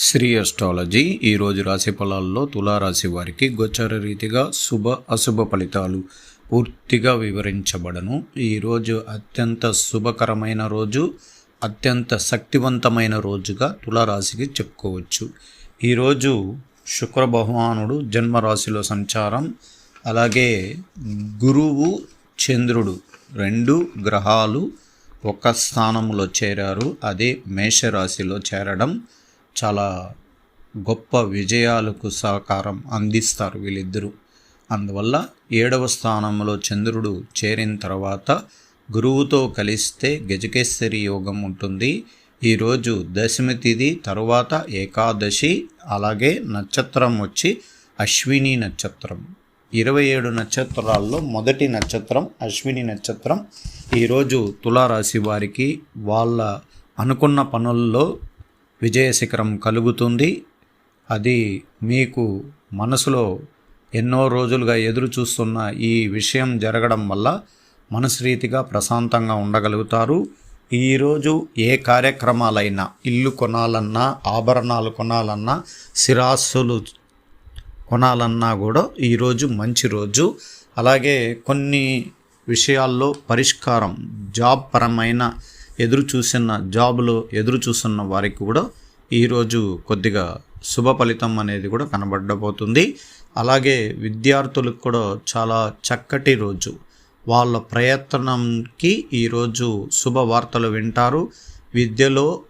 Shri astrology ఈరోజు రాశి ఫలాల్లో తులారాశి వారికి గోచర రీతిగా శుభ అశుభ ఫలితాలు పూర్తిగా వివరించబడను. ఈరోజు అత్యంత శుభకరమైన రోజు అత్యంత శక్తివంతమైన రోజుగా తులారాశికి చెప్పుకోవచ్చు. ఈరోజు శుక్ర భగవానుడు జన్మరాశిలో సంచారం అలాగే గురువు చంద్రుడు రెండు గ్రహాలు ఒక స్థానంలో చేరారు. అదే మేషరాశిలో చేరడం చాలా గొప్ప విజయాలకు సహకారం అందిస్తారు వీళ్ళిద్దరూ. అందువల్ల ఏడవ స్థానంలో చంద్రుడు చేరిన తర్వాత గురువుతో కలిస్తే గజకేశ్వరి యోగం ఉంటుంది. ఈరోజు దశమి తిథి తర్వాత ఏకాదశి అలాగే నక్షత్రం వచ్చి అశ్విని నక్షత్రం. ఇరవై ఏడు నక్షత్రాల్లో మొదటి నక్షత్రం అశ్విని నక్షత్రం. ఈరోజు తులారాశి వారికి వాళ్ళ అనుకున్న పనుల్లో విజయ శిఖరం కలుగుతుంది. అది మీకు మనసులో ఎన్నో రోజులుగా ఎదురు చూస్తున్న ఈ విషయం జరగడం వల్ల మనసురీతిగా ప్రశాంతంగా ఉండగలుగుతారు. ఈరోజు ఏ కార్యక్రమాలైనా ఇల్లు కొనాలన్నా ఆభరణాలు కొనాలన్నా సిరాసులు కొనాలన్నా కూడా ఈరోజు మంచి రోజు. అలాగే కొన్ని విషయాల్లో పరిష్కారం జాబ్ పరమైన ఎదురు చూసిన జాబ్లో ఎదురు చూస్తున్న వారికి కూడా ఈరోజు కొద్దిగా శుభ ఫలితం అనేది కూడా కనబడబోతుంది. అలాగే విద్యార్థులకు కూడా చాలా చక్కటి రోజు. వాళ్ళ ప్రయత్నంకి ఈరోజు శుభవార్తలు వింటారు. విద్యలో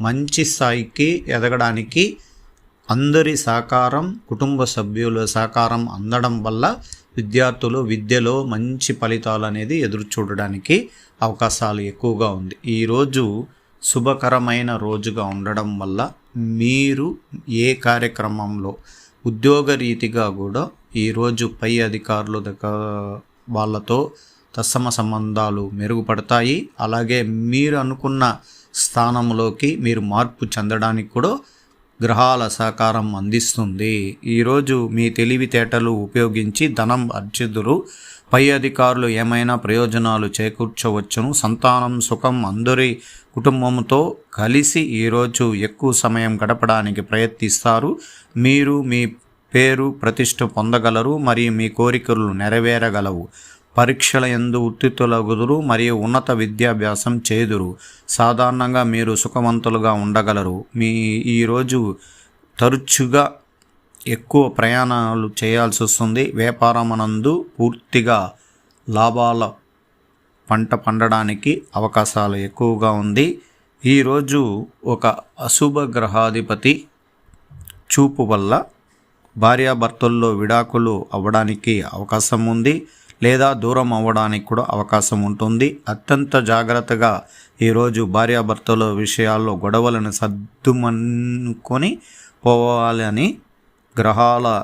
మంచి స్థాయికి ఎదగడానికి అందరి సహకారం కుటుంబ సభ్యుల సహకారం అందడం వల్ల విద్యార్థులు విద్యలో మంచి ఫలితాలు అనేది ఎదురు చూడడానికి అవకాశాలు ఎక్కువగా ఉంది. ఈరోజు శుభకరమైన రోజుగా ఉండడం వల్ల మీరు ఏ కార్యక్రమంలో ఉద్యోగ రీతిగా కూడా ఈరోజు పై అధికారుల దగ్గర వాళ్ళతో తత్సమ సంబంధాలు మెరుగుపడతాయి. అలాగే మీరు అనుకున్న స్థానంలోకి మీరు మార్పు చెందడానికి కూడా గ్రహాల సహకారం అందిస్తుంది. ఈరోజు మీ తెలివితేటలు ఉపయోగించి ధనం అర్జిదురు పై అధికారులు ఏమైనా ప్రయోజనాలు చేకూర్చవచ్చును. సంతానం సుఖం అందరి కుటుంబంతో కలిసి ఈరోజు ఎక్కువ సమయం గడపడానికి ప్రయత్నిస్తారు. మీరు మీ పేరు ప్రతిష్ట పొందగలరు మరియు మీ కోరికలు నెరవేరగలవు. పరీక్షల ఎందు ఉత్తిత్తులగుదురు మరియు ఉన్నత విద్యాభ్యాసం చేదురు. సాధారణంగా మీరు సుఖవంతులుగా ఉండగలరు. మీ ఈరోజు తరచుగా ఎక్కువ ప్రయాణాలు చేయాల్సి వస్తుంది. వ్యాపారమనందు పూర్తిగా లాభాల పంట పండడానికి అవకాశాలు ఎక్కువగా ఉంది. ఈరోజు ఒక అశుభ గ్రహాధిపతి చూపు వల్ల భార్యాభర్తల్లో విడాకులు అవ్వడానికి అవకాశం ఉంది. లేదా దూరం అవ్వడానికి కూడా అవకాశం ఉంటుంది. అత్యంత జాగ్రత్తగా ఈరోజు భార్యాభర్తల విషయాల్లో గొడవలను సర్దుమనుకొని పోవాలని గ్రహాల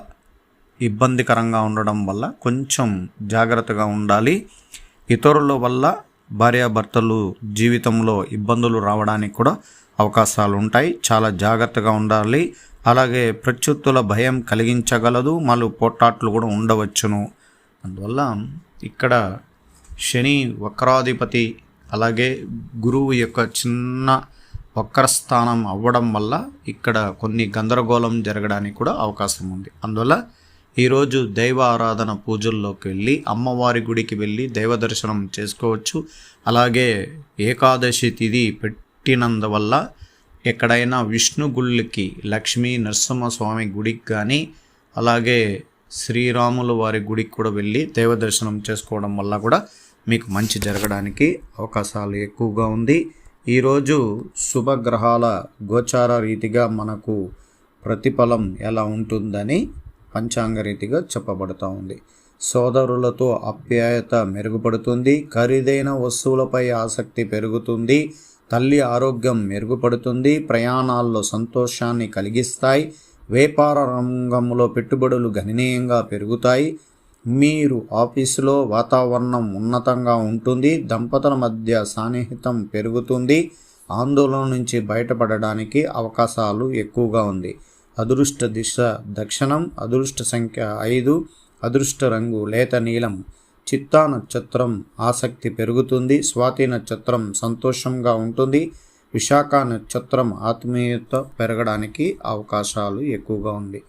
ఇబ్బందికరంగా ఉండడం వల్ల కొంచెం జాగ్రత్తగా ఉండాలి. ఇతరుల వల్ల భార్యాభర్తలు జీవితంలో ఇబ్బందులు రావడానికి కూడా అవకాశాలు ఉంటాయి. చాలా జాగ్రత్తగా ఉండాలి. అలాగే ప్రత్యుత్తుల భయం కలిగించగలదు. మళ్ళీ పోట్లాట్లు కూడా ఉండవచ్చును. అందువల్ల ఇక్కడ శని వక్రాధిపతి అలాగే గురువు యొక్క చిన్న వక్రస్థానం అవ్వడం వల్ల ఇక్కడ కొన్ని గందరగోళం జరగడానికి కూడా అవకాశం ఉంది. అందువల్ల ఈరోజు దైవ ఆరాధన పూజల్లోకి వెళ్ళి అమ్మవారి గుడికి వెళ్ళి దైవ దర్శనం చేసుకోవచ్చు. అలాగే ఏకాదశి తిథి పెట్టినందువల్ల ఎక్కడైనా విష్ణు గుళ్ళకి లక్ష్మీ నరసింహస్వామి గుడికి కానీ అలాగే శ్రీరాముల వారి గుడికి కూడా వెళ్ళి దైవ దర్శనం చేసుకోవడం వల్ల కూడా మీకు మంచి జరగడానికి అవకాశాలు ఎక్కువగా ఉంది. ఈరోజు శుభగ్రహాల గోచార రీతిగా మనకు ప్రతిఫలం ఎలా ఉంటుందని పంచాంగ రీతిగా చెప్పబడుతూ ఉంది. సోదరులతో అప్యాయత మెరుగుపడుతుంది. ఖరీదైన వస్తువులపై ఆసక్తి పెరుగుతుంది. తల్లి ఆరోగ్యం మెరుగుపడుతుంది. ప్రయాణాల్లో సంతోషాన్ని కలిగిస్తాయి. వ్యాపార రంగంలో పెట్టుబడులు గణనీయంగా పెరుగుతాయి. మీరు ఆఫీసులో వాతావరణం ఉన్నతంగా ఉంటుంది. దంపతుల మధ్య సాన్నిహితం పెరుగుతుంది. ఆందోళన నుంచి బయటపడడానికి అవకాశాలు ఎక్కువగా ఉంది. అదృష్ట దిశ దక్షిణం అదృష్ట సంఖ్య ఐదు అదృష్ట రంగు లేత నీలం. చిత్తా నక్షత్రం ఆసక్తి పెరుగుతుంది. స్వాతి నక్షత్రం సంతోషంగా ఉంటుంది. విశాఖ నక్షత్రం ఆత్మీయత పెరగడానికి అవకాశాలు ఎక్కువగా ఉంది.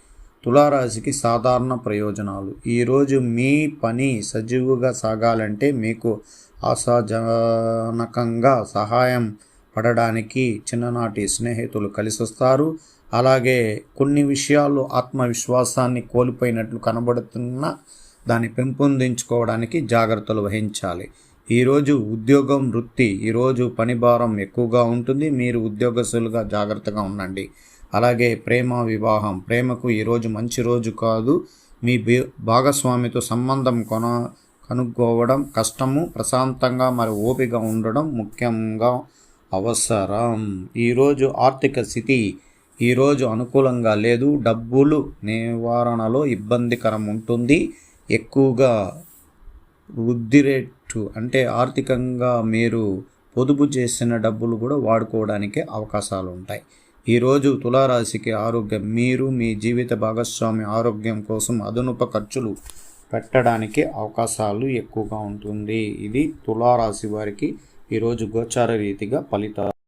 తులారాశికి సాధారణ ప్రయోజనాలు. ఈరోజు మీ పని సజీవుగా సాగాలంటే మీకు ఆశాజనకంగా సహాయం పడడానికి చిన్ననాటి స్నేహితులు కలిసొస్తారు. అలాగే కొన్ని విషయాలు ఆత్మవిశ్వాసాన్ని కోల్పోయినట్లు కనబడుతున్న దాన్ని పెంపొందించుకోవడానికి జాగ్రత్తలు వహించాలి. ఈరోజు ఉద్యోగం వృత్తి ఈరోజు పని భారం ఎక్కువగా ఉంటుంది. మీరు ఉద్యోగస్తులుగా జాగ్రత్తగా ఉండండి. అలాగే ప్రేమ వివాహం. ప్రేమకు ఈరోజు మంచి రోజు కాదు. మీ భాగస్వామితో సంబంధం కొన కనుక్కోవడం కష్టము. ప్రశాంతంగా మరి ఓపిక ఉండడం ముఖ్యంగా అవసరం. ఈరోజు ఆర్థిక స్థితి ఈరోజు అనుకూలంగా లేదు. డబ్బులు నివారణలో ఇబ్బందికరం ఉంటుంది. ఎక్కువగా వృద్ధి రేట్ అంటే ఆర్థికంగా మీరు పొదుపు చేసిన డబ్బులు కూడా వాడుకోవడానికి అవకాశాలు ఉంటాయి ఈరోజు తులారాశికి ఆరోగ్యం మీరు మీ జీవిత భాగస్వామి ఆరోగ్యం కోసం అదనపు ఖర్చులు పెట్టడానికి అవకాశాలు ఎక్కువగా ఉంటుంది. ఇది తులారాశి వారికి ఈరోజు గోచార రీతిగా ఫలితాలు